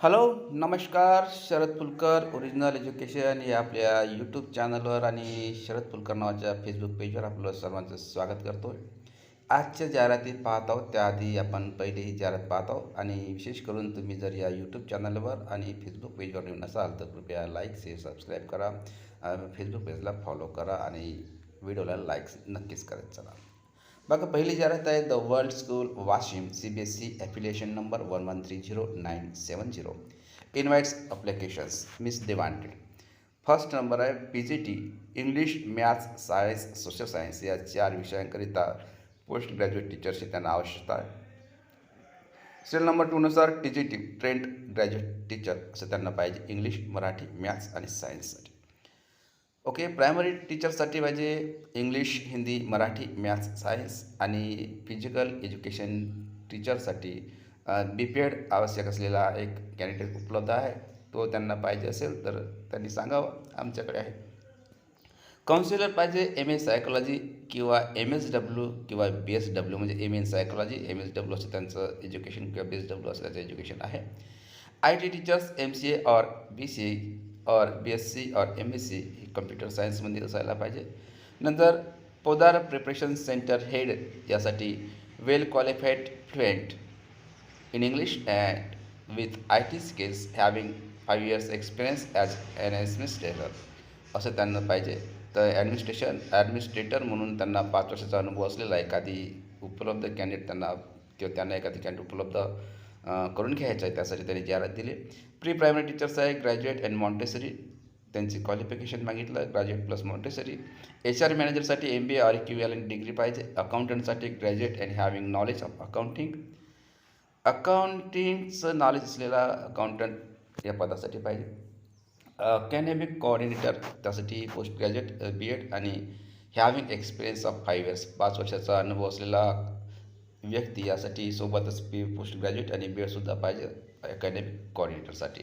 Hello नमस्कार Sharad Pulkar original education या आपल्या यूट्यूब चॅनलवर आणि शरद पुलकर नावाच्या फेसबुक पेजवर आपलं सर्वांचं स्वागत करतो आजच्या जाहिराती पाहत आहोत त्याआधी आपण पहिली ही जाहिरात पाहत आहोत. आणि विशेष करून तुम्ही जर या यूट्यूब चॅनलवर आणि फेसबुक पेजवर येऊन असाल तर कृपया लाईक शेअर सबस्क्राईब करा. फेसबुक पेजला फॉलो करा आणि व्हिडिओला लाईक्स नक्कीच करत चला. बघा पहिली जाहिरात आहे the world school Washim C B S C affiliation number one one three zero nine seven zero invites applications miss देवांटेड first number आहे P G T English maths science social science या चार विषयांकरिता पोस्ट ग्रॅज्युएट टीचरची त्यांना आवश्यकता आहे. Cell number टूनुसार T G T trained graduate teacher असं त्यांना पाहिजे. इंग्लिश मराठी मॅथ्स आणि सायन्ससाठी ओके प्रायमरी टीचरसाठी पाहिजे English Hindi Marathi maths science आणि फिजिकल एज्युकेशन टीचरसाठी बी पी एड आवश्यक असलेला एक कॅन्डिडेट उपलब्ध आहे. तो त्यांना पाहिजे असेल तर त्यांनी सांगावं. आमच्याकडे आहे. काउन्सिलर पाहिजे एम ए सायकोलॉजी किंवा एम एस डब्ल्यू किंवा बी एस डब्ल्यू म्हणजे M A in psychology M S W असं त्यांचं एज्युकेशन किंवा बी एस डब्ल्यू असं त्यांचं एज्युकेशन आहे. I T teachers M C A और बी सी ए और बी एस सी और एम एस सी कम्प्युटर सायन्समध्ये असायला पाहिजे. नंतर पोदार प्रिपरेशन सेंटर हेड यासाठी well qualified fluent in English and with I T skills having five years experience as an administrator असं त्यांना पाहिजे. तर ॲडमिनिस्ट्रेशन ॲडमिनिस्ट्रेटर म्हणून त्यांना पाच वर्षाचा अनुभव असलेला एखादी उपलब्ध कॅन्डिडेट त्यांना किंवा त्यांना एखादी कॅन्डिडेट उपलब्ध करून घ्यायचं आहे त्यासाठी त्यांनी जाहिरात दिली. प्री प्रायमरी टीचर्स आहे ग्रॅज्युएट अँड मॉन्टेसरी त्यांची क्वालिफिकेशन मागितलं graduate plus Montessori H R मॅनेजरसाठी M B A R Q L N degree पाहिजे. अकाउंटंटसाठी graduate and having knowledge of accounting अकाउंटिंगचं knowledge असलेला अकाउंटंट या पदासाठी पाहिजे. अकॅडेमिक कोऑर्डिनेटर त्यासाठी पोस्ट ग्रॅज्युएट बी एड आणि having experience of five years पाच वर्षाचा अनुभव असलेला व्यक्ती यासाठी सोबतच पी पोस्ट ग्रॅज्युएट आणि बी एडसुद्धा पाहिजे अकॅडेमिक कोऑर्डिनेटरसाठी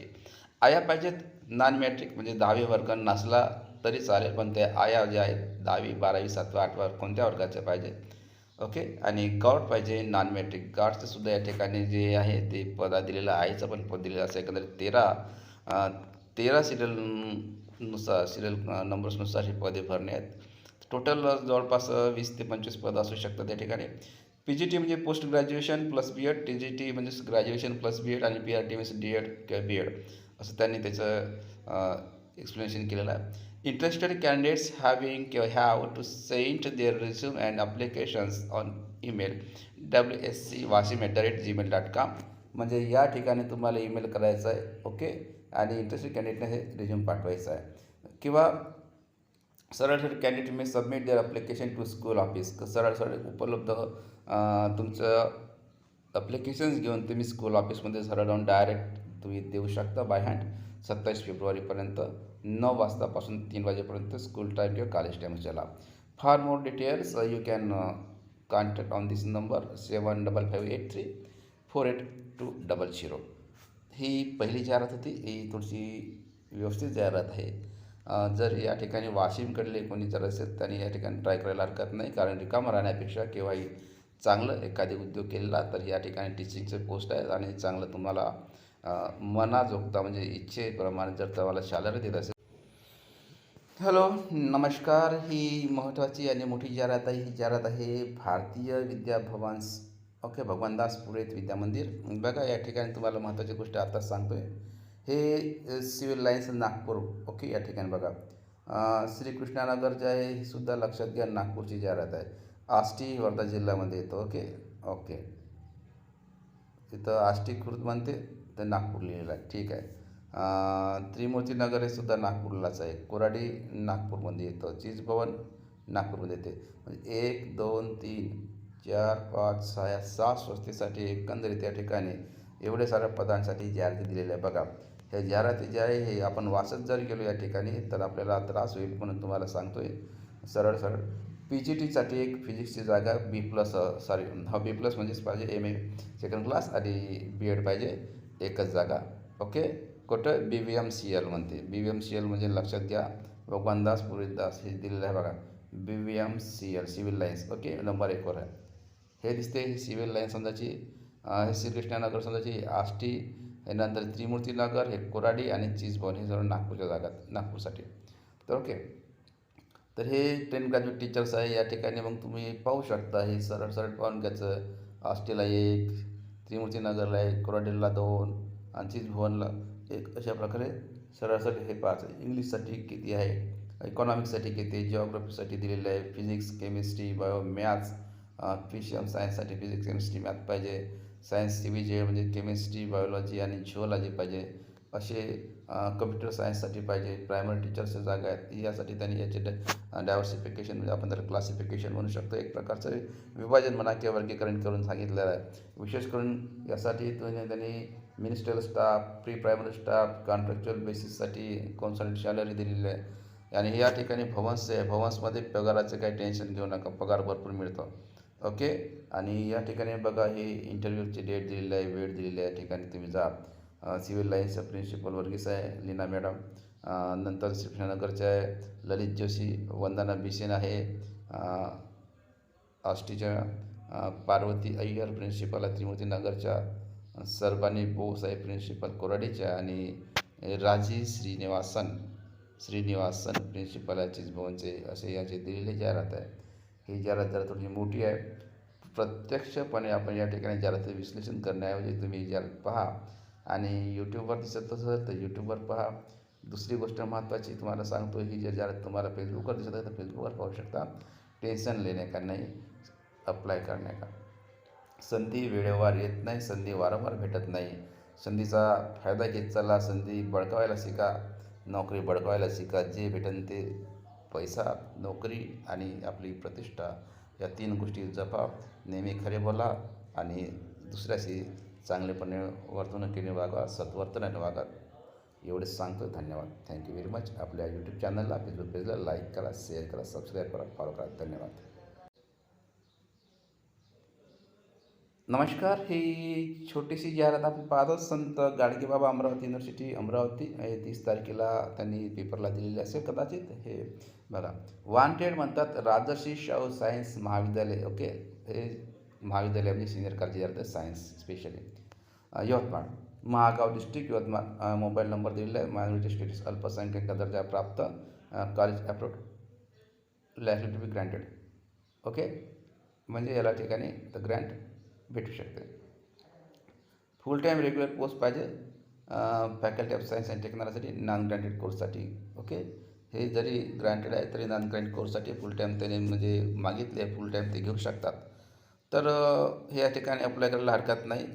आया पाहिजेत. नॉन मॅट्रिक म्हणजे दहावी वर्ग नसला तरी चालेल पण ते आया ज्या आहेत दहावी बारावी सातवा आठवा कोणत्या वर्गाचे पाहिजे ओके? आणि गॉड पाहिजे नॉन मॅट्रिक गार्डचं सुद्धा या ठिकाणी जे आहे ते पदा दिलेलं आईचं पण पद दिलेलं असं एकंदरीत तेरा तेरा सिरियलनुसार सिरियल नंबर्सनुसार ही पदे भरणे आहेत. टोटल जवळपास वीस ते पंचवीस पदं असू शकतात त्या ठिकाणी. पी जी टी म्हणजे post graduation plus B Ed T G T म्हणजे ग्रॅज्युएशन प्लस बी एड आणि पी आर टी म्हणजे डी एड किंवा बी एड असं त्यांनी त्याचं एक्सप्लेनेशन केलेलं आहे. इंटरेस्टेड कॅन्डिडेट्स हॅविंग किंवा have to sent their resume and applications on email W S C Washim at the rate Gmail dot com म्हणजे या ठिकाणी तुम्हाला ईमेल करायचा आहे ओके आणि इंटरेस्टेड कॅन्डिडेटने हे रिझ्यूम पाठवायचं आहे. किंवा सरळ सरळ candidate may submit their application to school office सरळ सरळ उपलब्ध तुमचं अप्लिकेशन्स घेऊन तुम्ही स्कूल ऑफिसमध्ये सरळ जाऊन डायरेक्ट तुम्ही देऊ शकता बाय हँड सत्तावीस फेब्रुवारीपर्यंत नऊ वाजतापासून तीन वाजेपर्यंत स्कूल टाईम किंवा कॉलेज टाईम चला for more details you can contact on this number seven double five eight three four eight two double zero ही पहिली जाहिरात होती ही थोडीशी व्यवस्थित जाहिरात आहे. जर या ठिकाणी वाशिमकडले कोणी जर असेल त्यांनी या ठिकाणी ट्राय करायला हरकत नाही कारण रिकामं राहण्यापेक्षा केव्हाही चांगलं एखादी उद्योग केलेला तर या ठिकाणी टीचिंगचे पोस्ट आहेत आणि चांगलं तुम्हाला मनाजोगता म्हणजे इच्छेप्रमाणे जर तुम्हाला सॅलरी देत असेल. हॅलो नमस्कार. ही महत्त्वाची आणि मोठी जाहिरात आहे. ही जाहिरात आहे भारतीय विद्या भवन्स ओके भगवानदास पुरेत विद्या मंदिर बघा या ठिकाणी तुम्हाला महत्त्वाची गोष्ट आत्ताच सांगतो आहे हे सिव्हिल लाईन्स नागपूर ओके या ठिकाणी बघा. श्रीकृष्णानगर जे आहे हे सुद्धा लक्षात घ्या नागपूरची जाहिरात आहे. आष्टी वर्धा जिल्ह्यामध्ये येतो ओके ओके. तिथं आष्टी खुर्द म्हणते. तर नागपूर लिहिलेलं आहे. ठीक आहे. त्रिमूर्तीनगर हे सुद्धा नागपूरलाच आहे. कोराडी नागपूरमध्ये येतं. चीजभवन नागपूरमध्ये येते. म्हणजे एक दोन तीन चार पाच सहा सहा स्वस्तीसाठी एकंदरीत या ठिकाणी एवढे साऱ्या पदांसाठी जाहिराती दिलेल्या आहे बघा ह्या जाहिराती जे आहे हे आपण वाचत जर गेलो या ठिकाणी तर आपल्याला त्रास होईल म्हणून तुम्हाला सांगतो आहे सरळ सरळ. पी जी टीसाठी एक फिजिक्सची जागा बी प्लस सॉरी हा बी प्लस म्हणजेच पाहिजे एम ए सेकंड क्लास आणि बी एड पाहिजे. एकच जागा. ओके? कुठं? B V M C L म्हणते. B V M C L म्हणजे लक्षात घ्या. भगवानदास पुरीदास हे दिलेलं आहे बघा. B V M C L civil lines okay? Number एकवर आहे. हे दिसते ही सिव्हिल लाईन्स समजाची हे श्रीकृष्णानगर समजाची आष्टी नंतर त्रिमूर्तीनगर हे कोराडी आणि चिजबॉन हे सर्व नागपूरच्या जागात नागपूरसाठी. तर ओके. तर हे ट्रेन ग्रॅज्युएट टीचर्स आहे. या ठिकाणी मग तुम्ही पाहू शकता. हे सरळ सरळ पाहून घ्यायचं. आष्टीला एक त्रिमूर्तीनगरला एक कोराडीला दोन आणि भुवनला एक अशा प्रकारे सरासरी हे पाच. इंग्लिशसाठी किती आहे? इकॉनॉमिक्ससाठी किती? जिओग्राफीसाठी दिलेलं आहे. Physics chemistry bio maths. फिशियम सायन्ससाठी फिजिक्स केमिस्ट्री मॅथ पाहिजे. सायन्स सी जे म्हणजे केमिस्ट्री बायोलॉजी आणि झिओलॉजी पाहिजे. असे कम्प्युटर सायन्ससाठी पाहिजे प्रायमरी टीचर्सच्या जागा आहेत यासाठी त्यांनी याचे डायव्हर्सिफिकेशन म्हणजे आपण त्याला क्लासिफिकेशन म्हणू शकतो. एक प्रकारचं विभाजन म्हणा किंवा वर्गीकरण करून सांगितलेलं आहे. विशेष करून यासाठी त्यांनी त्यांनी ministerial staff pre primary staff contractual बेसिससाठी consult salary दिलेली आहे. आणि या ठिकाणी भवन्स आहे. भवन्समध्ये पगाराचं काही टेन्शन घेऊ नका. पगार भरपूर मिळतो. ओके आणि या ठिकाणी बघा हे इंटरव्ह्यूची डेट दिलेली आहे वेळ दिलेली आहे. या ठिकाणी तुम्ही जा. सिव्हिल लाईन्सच्या प्रिन्सिपल वर्गीस आहे लीना मॅडम. नंतर श्रीकृष्णनगरच्या आहे ललित जोशी वंदना बिसेन आहे. आष्टीच्या पार्वती अय्यर प्रिन्सिपल आहे त्रिमूर्तीनगरच्या. सरबानी बोस आहे प्रिन्सिपल कोराडीच्या आणि राजी श्रीनिवासन श्रीनिवासन प्रिन्सिपल आहे चिजभवनचे असे याचे दिलेली जाहिरात आहे. ही जाहिरात जरा थोडी मोठी आहे. प्रत्यक्षपणे आपण या ठिकाणी जाहिरात विश्लेषण करण्याऐवजी तुम्ही जाहिरात पहा. आणि यूट्यूबवर दिसत असेल तर यूट्यूबवर पहा. दुसरी गोष्ट महत्त्वाची तुम्हाला सांगतो ही जर ज्या तुम्हाला फेसबुकवर दिसत आहे तर फेसबुकवर पाहू शकता. टेन्शन लेणे का नाही? अप्लाय करणे का? संधी वेळेवर येत नाही संधी वारंवार भेटत नाही. संधीचा फायदा घेत चला संधी बळकावायला शिका. नोकरी बळकावायला शिका. जे भेटन ते पैसा नोकरी आणि आपली प्रतिष्ठा या तीन गोष्टी जपा. नेहमी खरे बोला आणि दुसऱ्याशी चांगलेपणे वर्तणुकीने वागा सद्वर्तनाने वागा. एवढेच सांगतो. धन्यवाद. थँक्यू व्हेरी मच आपल्या यूट्यूब चॅनलला फेसबुक पेजला लाईक करा शेअर करा सबस्क्राईब करा. फॉलो करा. धन्यवाद. नमस्कार. ही छोटीशी जाहिरात आपण पाहतो संत गाडगेबाबा अमरावती युनिव्हर्सिटी अमरावती. हे तीस तारखेला त्यांनी पेपरला दिलेली असेल कदाचित. हे बघा. वांटेड म्हणतात राजर्षी शाहू सायन्स महाविद्यालय. ओके हे महाविद्यालय म्हणजे senior college science specially Yavatmal. Mahagaon district Yavatmal. Mobile number दिलेला आहे. मायनॉरिटी स्टेटस अल्पसंख्याक दर्जा प्राप्त college approved licence to be granted okay म्हणजे याला ठिकाणी तर ग्रँट भेटू शकते. फुल टाईम रेग्युलर पोस्ट पाहिजे. फॅकल्टी ऑफ सायन्स अँड टेक्नॉलॉजीसाठी नॉन ग्रँटेड कोर्ससाठी ओके हे जरी ग्रँटेड आहे तरी नॉन ग्रँटेड कोर्ससाठी फुल टाईम त्याने म्हणजे मागितले फुल टाईम ते घेऊ शकतात. तर ह्या या ठिकाणी अप्लाय करायला हरकत नाही.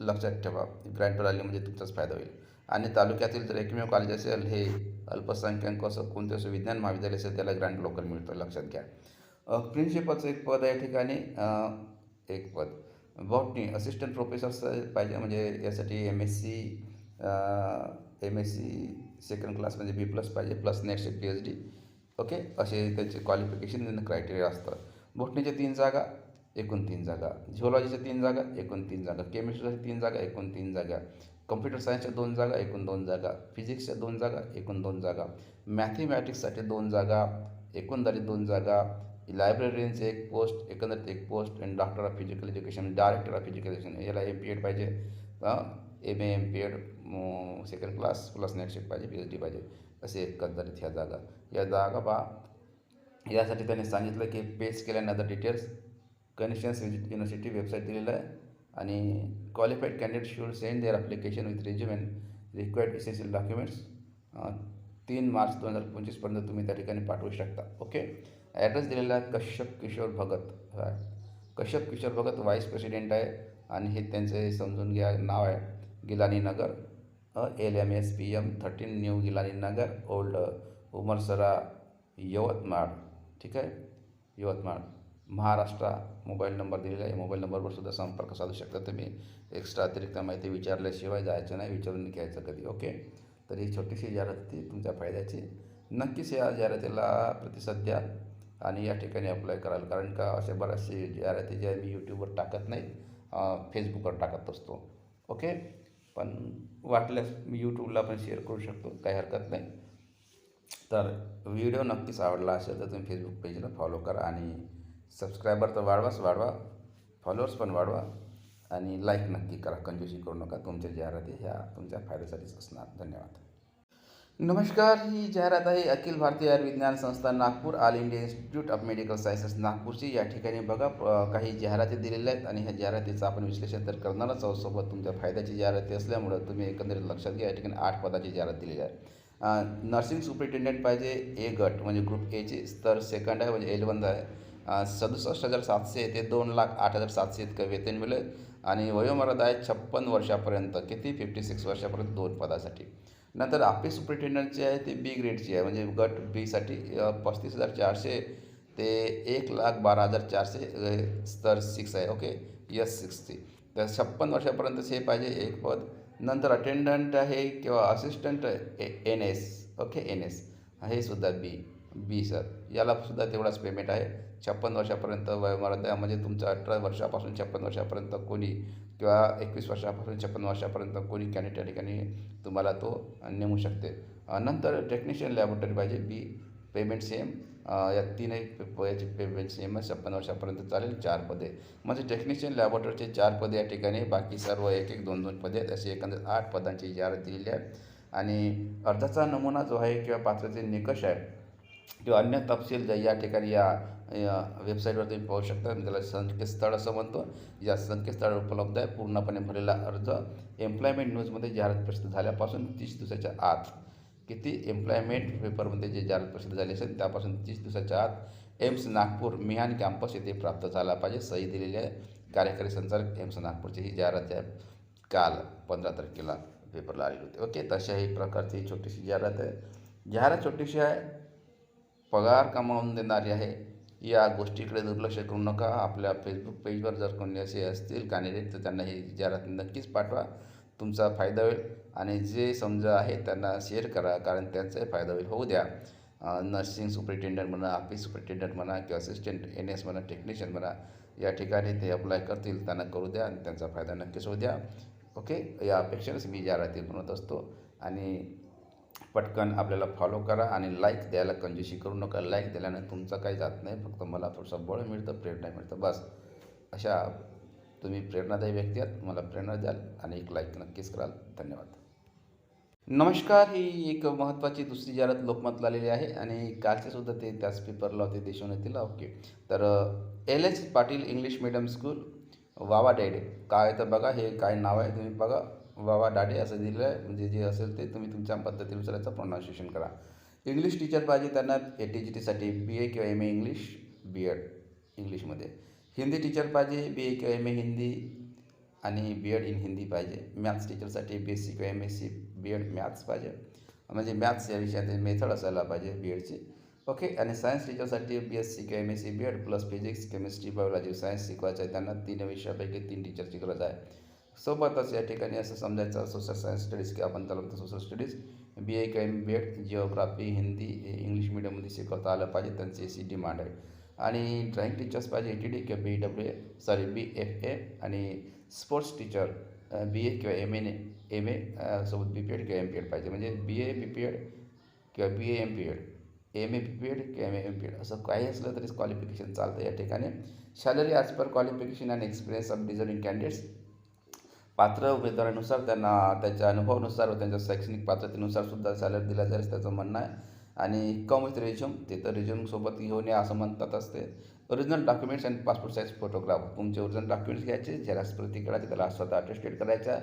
लक्षात ठेवा. ग्रँटवर आली म्हणजे तुमचाच फायदा होईल. आणि तालुक्यातील जर एकमेव कॉलेज असेल हे अल्पसंख्याक असं कोणते असं विज्ञान महाविद्यालय असेल त्याला ग्रँट लोकल मिळतं. लक्षात घ्या. प्रिन्सिपलचं एक पद या ठिकाणी. एक पद. बॉटनी असिस्टंट प्रोफेसर पाहिजे म्हणजे यासाठी M S C M S C second class म्हणजे बी प्लस पाहिजे plus next P H D okay असे त्यांचे क्वालिफिकेशन क्रायटेरिया असतं बॉटनीच्या तीन जागा. एकूण तीन जागा. झिओलॉजीच्या तीन जागा एकूण तीन जागा. केमिस्ट्रीच्या तीन जागा एकूण तीन जागा. कम्प्युटर सायन्सच्या दोन जागा एकूण दोन जागा. फिजिक्सच्या दोन जागा एकूण दोन जागा. मॅथेमॅटिक्ससाठी दोन जागा एकंदरीत दोन जागा. लायब्ररीचे एक पोस्ट एकंदरीत एक post and doctor of physical education director of physical education याला एम पी एड पाहिजे. M A M P Ed second class plus नेटशिप पाहिजे पी एच डी पाहिजे. असे एकंदरीत ह्या जागा. या जागा पहा. यासाठी त्यांनी सांगितलं की पेज केल्यानंतर डिटेल्स कनेक्शन्स म्हणजे युनिव्हर्सिटी वेबसाईट दिलेलं आहे. आणि qualified candidate should send their application with resume required essential documents तीन मार्च दोन हजार पंचवीसपर्यंत तुम्ही त्या ठिकाणी पाठवू शकता. ओके? ॲड्रेस दिलेला आहे कश्यप किशोर भगत. हा. कश्यप किशोर भगत व्हाईस प्रेसिडेंट आहे आणि हे त्यांचे समजून घ्या नाव आहे Gilani Nagar. L M S P M thirteen new Gilani Nagar old Umarsara Yavatmal. ठीक आहे? यवतमाळ. महाराष्ट्र मोबाईल नंबर दिलेला आहे. मोबाईल नंबरवर सुद्धा संपर्क साधू शकता तुम्ही. एक्स्ट्रा अतिरिक्त माहिती विचारल्याशिवाय जायचं नाही विचारून घ्यायचं कधी ओके तर ही छोटीशी जाहिरात होती तुमच्या फायद्याची. नक्कीच या जाहिरातीला प्रतिसाद द्या आणि या ठिकाणी अप्लाय कराल. कारण का अशा बऱ्याचशे जाहिराती ज्या मी यूट्यूबवर टाकत नाही फेसबुकवर टाकत असतो ओके पण वाटल्यास मी यूट्यूबला पण शेअर करू शकतो काही हरकत नाही. तर व्हिडिओ नक्कीच आवडला असेल तर तुम्ही फेसबुक पेजला फॉलो करा आणि सबस्क्रायबर तर वाढवाच वाढवा. फॉलोअर्स पण वाढवा. आणि लाईक नक्की करा. कंजूसी करू नका. तुमच्या जाहिराती ह्या तुमच्या फायद्यासाठीच असणार. धन्यवाद. नमस्कार. ही जाहिरात आहे अखिल भारतीय आयुर्विज्ञान संस्था Nagpur all India institute of medical sciences नागपूरची. या ठिकाणी बघा काही जाहिराती दिलेल्या आहेत आणि ह्या जाहिरातीचं आपण विश्लेषण तर करणारच आहोत. सोबत तुमच्या फायद्याची जाहिराती असल्यामुळं तुम्ही एकंदरीत लक्षात घ्या. या ठिकाणी आठ पदाची जाहिरात दिलेली आहे. नर्सिंग सुपरिटेंडंट पाहिजे ए गट म्हणजे ग्रुप एचे स्तर सेकंड आहे म्हणजे एल वन आहे. सदुसष्ट हजार सातशे ते दोन लाख आठ हजार सातशे इतकं वेतन मिळेल. आणि वयोमर्यादा आहे छप्पन वर्षापर्यंत किती? फिफ्टी सिक्स वर्षापर्यंत दोन पदासाठी. नंतर आपली सुपरिटेंडंटची आहे ती बी ग्रेडची आहे. म्हणजे गट बीसाठी पस्तीस हजार चारशे ते एक लाख बारा हजार चारशे स्तर सिक्स आहे. ओके? यस सिक्सची तर छप्पन वर्षापर्यंत हे पाहिजे एक पद. नंतर अटेंडंट आहे किंवा assistant N S. Okay? N S. हे सुद्धा बी बी सर याला सुद्धा तेवढाच पेमेंट आहे. छप्पन वर्षापर्यंत वयोमर्यादा म्हणजे तुमचं अठरा वर्षापासून छप्पन वर्षापर्यंत कोणी किंवा एकवीस वर्षापासून छप्पन वर्षापर्यंत कोणी कॅन्डिडेट त्या ठिकाणी तुम्हाला तो नेमू शकते. नंतर टेक्निशियन लॅबोरेटरी पाहिजे. बी पेमेंट सेम या तीनही पे- याची पेमेंट सेम आहे. छप्पन वर्षापर्यंत चालेल चार पदे. म्हणजे टेक्निशियन लॅबोरेटरीचे चार पदे या ठिकाणी बाकी सर्व एक एक दोन दोन पदे आहेत. अशी एकंदर आठ पदांची जाहिरात दिलेली आहे. आणि अर्जाचा नमुना जो आहे किंवा पात्रते निकष आहे किंवा अन्य तपशील जे या ठिकाणी या या वेबसाईटवर तुम्ही पाहू शकता. मी त्याला संकेतस्थळ असं म्हणतो. या संकेतस्थळावर उपलब्ध आहे. पूर्णपणे भरलेला अर्ज एम्प्लॉयमेंट न्यूजमध्ये जाहिरात प्रसिद्ध झाल्यापासून तीस दिवसाच्या आत. किती एम्प्लॉयमेंट पेपरमध्ये जे जाहिरात प्रसिद्ध झाली असेल त्यापासून तीस दिवसाच्या आत एम्स नागपूर मिहान कॅम्पस येथे प्राप्त झाला पाहिजे. सही दिलेली आहे. कार्यकारी संचालक एम्स नागपूरची ही जाहिरात आहे. काल पंधरा तारखेला पेपरला आलेली होती. ओके तशा ही प्रकारची छोटीशी जाहिरात आहे. जाहिरात छोटीशी आहे. पगार कमावून देणारी आहे. या गोष्टीकडे दुर्लक्ष करू नका. आपल्या फेसबुक पेजवर जर कोणी असे असतील कॅन्डिडेट तर त्यांना ही जाहिरात नक्कीच पाठवा. तुमचा फायदा होईल. आणि जे समजा आहे त्यांना शेअर करा कारण त्यांचाही फायदा होईल. होऊ द्या. नर्सिंग सुपरिटेंडंट म्हणा ऑफिस सुपरिटेंडंट म्हणा किंवा असिस्टंट एन एस म्हणा टेक्निशियन म्हणा या ठिकाणी ते अप्लाय करतील त्यांना करू द्या आणि त्यांचा फायदा नक्कीच होऊ द्या. ओके या अपेक्षेनेच मी जाहिराती बनवत असतो. आणि पटकन आपल्याला फॉलो करा आणि लाईक द्यायला कंजूशी करू नका. लाईक दिल्याने तुमचं काही जात नाही. फक्त मला थोडंसं बळ मिळतं प्रेरणा मिळतं. बस. अशा तुम्ही प्रेरणादायी व्यक्ती आहात. मला प्रेरणा द्याल आणि एक लाईक नक्कीच कराल. धन्यवाद. नमस्कार. ही एक महत्त्वाची दुसरी जाहिरात लोकमतला आलेली आहे आणि कालचेसुद्धा ते त्याच पेपरला होते देशोन्नतीला ओके तर L H Patil English medium school वावा डेडे. काय तर बघा हे काय नाव आहे तुम्ही बघा. वावा डाडे असं दिलेलं आहे म्हणजे जे असेल ते तुम्ही तुमच्या पद्धतीनुसार याचं प्रोनाऊन्सिएशन करा. इंग्लिश टीचर पाहिजे त्यांना ए टी जी टीसाठी बी ए किंवा M A English B Ed इंग्लिशमध्ये हिंदी टीचर पाहिजे बी ए किंवा एम ए हिंदी आणि बी एड इन हिंदी पाहिजे. मॅथ्स टीचरसाठी बी एस सी किंवा M S C B Ed maths पाहिजे. म्हणजे मॅथ्स या विषयात मेथड असायला पाहिजे बी एडची ओके आणि सायन्स टीचरसाठी बी एस सी किंवा M S C B Ed plus physics chemistry biology science शिकवायचं आहे त्यांना तीन विषयापैकी तीन टीचरची गरज आहे. सोबतच या ठिकाणी असं समजायचं सोशल सायन्स स्टडीज किंवा आपण त्याला म्हणतो सोशल स्टडीज बी ए किंवा M B Ed geography Hindi English मिडियममध्ये शिकवता आलं पाहिजे त्यांची अशी डिमांड आहे. आणि ड्रॉईंग टीचर्स पाहिजे ए टी डी किंवा B W A sorry B F A आणि स्पोर्ट्स टीचर बी ए किंवा एम एने एम ए सोबत बी पी एड किंवा एम पी एड पाहिजे. म्हणजे B A B P Ed किंवा B A M P Ed M A B P Ed किंवा M A M P Ed असं काही असलं तरी क्वालिफिकेशन चालतं या ठिकाणी. Salary as per qualification and experience of deserving candidates पात्र उमेदवारानुसार त्यांना त्याच्या अनुभवानुसार व त्यांच्या शैक्षणिक पात्रतेनुसार सुद्धा सॅलरी दिला जाईल त्याचं म्हणणं आहे. आणि कम विथ रिझ्यूम ते तर रिझ्यूमसोबत घेऊन या असं म्हणतात असते. Original documents and passport size photograph तुमचे ओरिजिनल डॉक्युमेंट्स घ्यायचे झेरॉक्स प्रती करायचे त्याला स्वतः अटेस्टेड करायचा.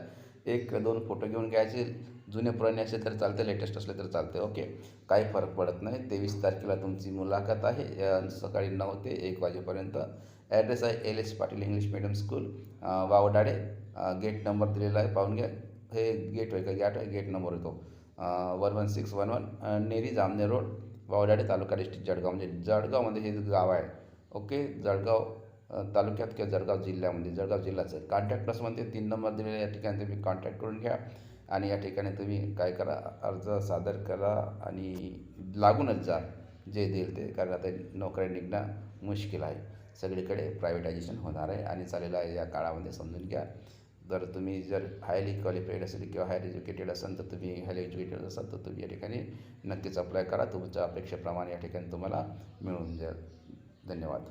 एक दोन फोटो घेऊन घ्यायचे. जुने पुराणे असले तर चालते लेटेस्ट असले तर चालते. ओके काही फरक पडत नाही. तेवीस तारखेला तुमची मुलाखत आहे. सकाळी नऊ ते एक वाजेपर्यंत. ॲड्रेस आहे L S Patil English medium school वावडाडे. Gate number दिलेला आहे. पाहून घ्या. हे गेट आहे का गॅट आहे गेट नंबर येतो one one six one one नेरी जामने रोड वावडाडे तालुका डिस्ट्रिक्ट जळगाव म्हणजे जळगावमध्ये हे गाव आहे. ओके? जळगाव तालुक्यात किंवा जळगाव जिल्ह्यामध्ये. जळगाव जिल्ह्याचं कॉन्टॅक्ट प्लसमध्ये तीन नंबर दिलेला या ठिकाणी तुम्ही कॉन्टॅक्ट करून घ्या. आणि या ठिकाणी तुम्ही काय करा? अर्ज सादर करा आणि लागूनच जा. जे देईल ते. कारण आता नोकऱ्या निघणं मुश्किल आहे. सगळीकडे प्रायव्हेटायझेशन होणार आहे. आणि चाललेलं आहे या काळामध्ये समजून घ्या. जर तुम्ही जर हायली क्वालिफाईड असेल किंवा हायर एज्युकेटेड असाल तर तुम्ही हायली एज्युकेटेड असाल तर तुम्ही या ठिकाणी नक्कीच अप्लाय करा. तुमच्या अपेक्षेप्रमाणे या ठिकाणी तुम्हाला मिळून जाईल. धन्यवाद.